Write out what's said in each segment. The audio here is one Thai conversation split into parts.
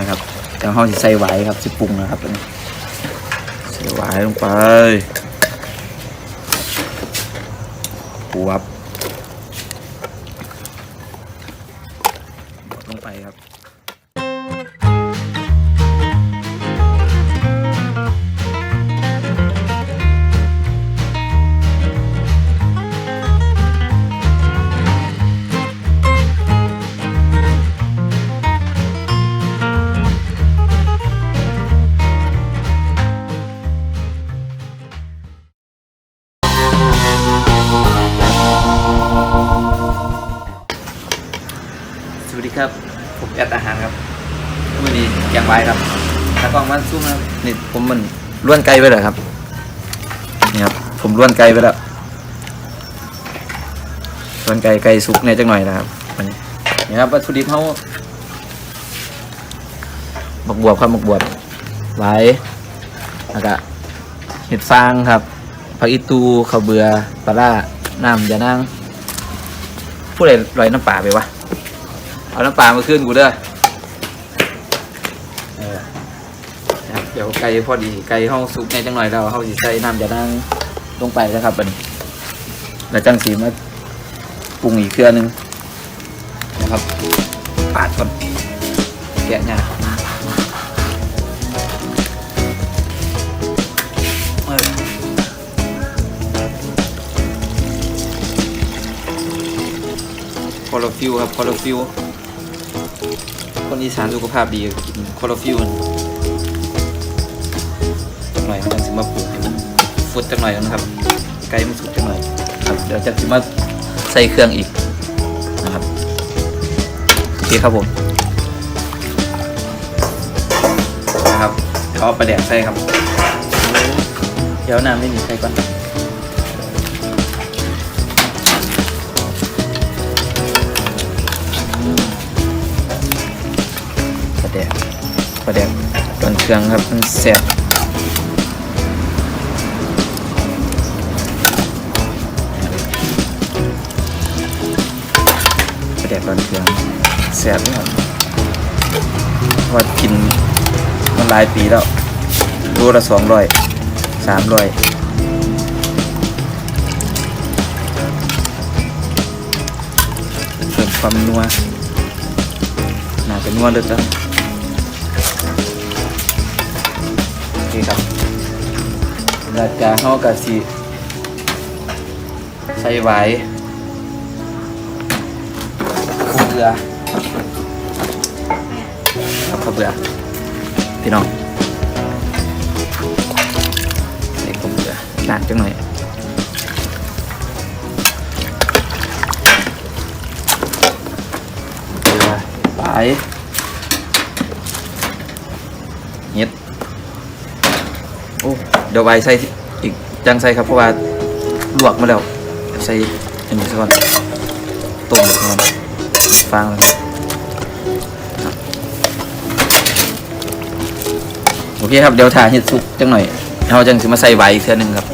นะครับแต่ห้องจะใส่ไว้ครับจะปรุงนะครับใส่ไว้ลงไปปูครับลงไปครับ ครับ ผมแอดอาหารครับวันนี้แกงไว้ครับตากล้องมันซุ้มครับนี่ผมมันล้วนไก่ไปเลยครับนี่ครับผมล้วนไก่ไปแล้วล้วนไก่ไก่สุกเนี่ยจังหน่อยนะครับวันนี้นี่ครับวัตถุดิบเขาหมกบวบครับหมกบวบไว้แล้วก็เห็ดฟางครับผักอีตูข้าวเบือปลาร้าน้ำยานางผู้ใดลอยน้ำปลาไปวะ เอาน้ำปลามาขึ้นกูเด้อเออนะเดี๋ยวไก่พอดีไก่ห้องสุกในจังหน่อยเราเขาสิใส่น้ำจะนั่งลงไปนะครับบัดนแล้วจังสีมาปรุงอีกเครื่องหนึงนะครับปาดก่อนแกะเนี่ยคอร์ฟิวครับคอร์ฟิว คนอีสานสุขภาพดีกินคอร์ฟิวจังหน่อยมันจะมาปลูกให้มันฟุดจังหน่อยนะครับ ไก่มันสุกจังหน่อยครับเดี๋ยวจะมาใส่เครื่องอีกนะครับโอเคครับผมนะครับเดี๋ยวเอาไปแดกใส่ครับ เดี๋ยวน้ำไม่มีใส่ก่อน ประแดกตอนเครื่องครับ มันแซ่บประแดกตอนเครื่องแซ่บเลยครับว่ากินมันหลายปีแล้วรูละสองร้อยสามร้อยเพิ่มความนัวน่าจะนัวเลยจ้ะ โอเครับแล้วก็เฮากะสิใส่ไว้ข้าวเบื่อข้าวเบื่อพี่น้องใส่ข้าวเบื่อจานจังหน่อยเกลือไปเฮ็ดโอ้เดี๋ยวไว้ใส่อีกจังใส่ครับเพราะว่าลวกมาแล้วใส่อันนี้ซะก่อนต้มก่อนฟางแล้วครับโอเคครับเดี๋ยวถ่าเห็ดสุกจังหน่อยเราจังสิมาใส่ไว้อีกเทื่อหนึงครับ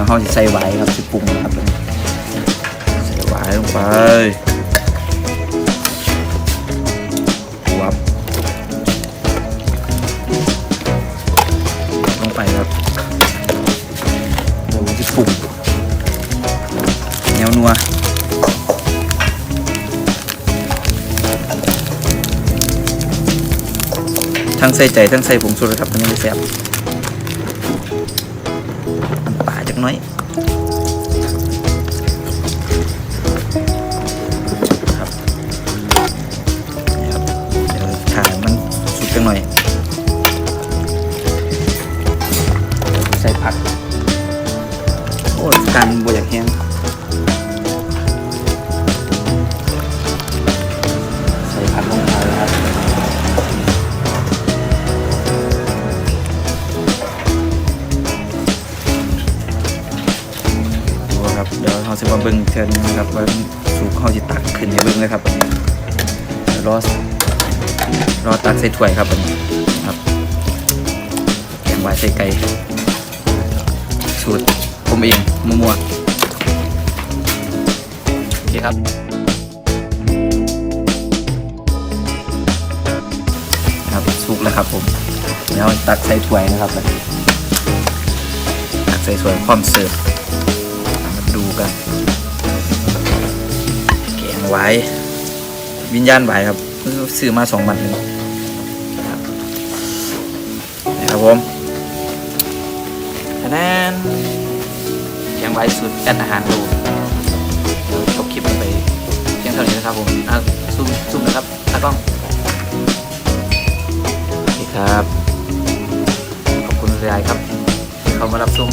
ยวเราจะใส่ไว้ครับสิปรุงนะครับใส่ไว้ลงไปวับลงไปครับเดี๋ยวจะปรุงแนวนัวทั้งใส่ใจทั้งใส่ผงชูรสครับมันยังไม่แซ่บ น้อยครับนี่ครับเดี๋ยวถ่ายมันสุกจังหน่อยใส่ผักโอ้ยการบวอยากแห้ง เดี๋ยวเราจะมาเบิงเทือนนะครับว่าสูบเขาจะตักขึ้นให้เบิ่งเลยครับอันนี้รอรอตักใส่ถ้วยครับอันนี้ครับแกงงไว้ใส่ไก่สูตรผมเองมัวๆโอเคครับครับสุกแล้วครับผมแล้วตักใส่ถ้วยนะครับตักใส่ถ้วยพร้อมเสิร์ฟ แกงไว้วิญญาณไว้ครับซื้อมาสองวันเลยครับนะครับผมคะแนนแกงไว้สุดแอนอาหารดูจบคลิปไปเพียงเท่านี้นะครับผมอะซุ่มซุ่มนะครับตากล้องสวัสดีครับ ขอบคุณรายครับที่เขามารับชม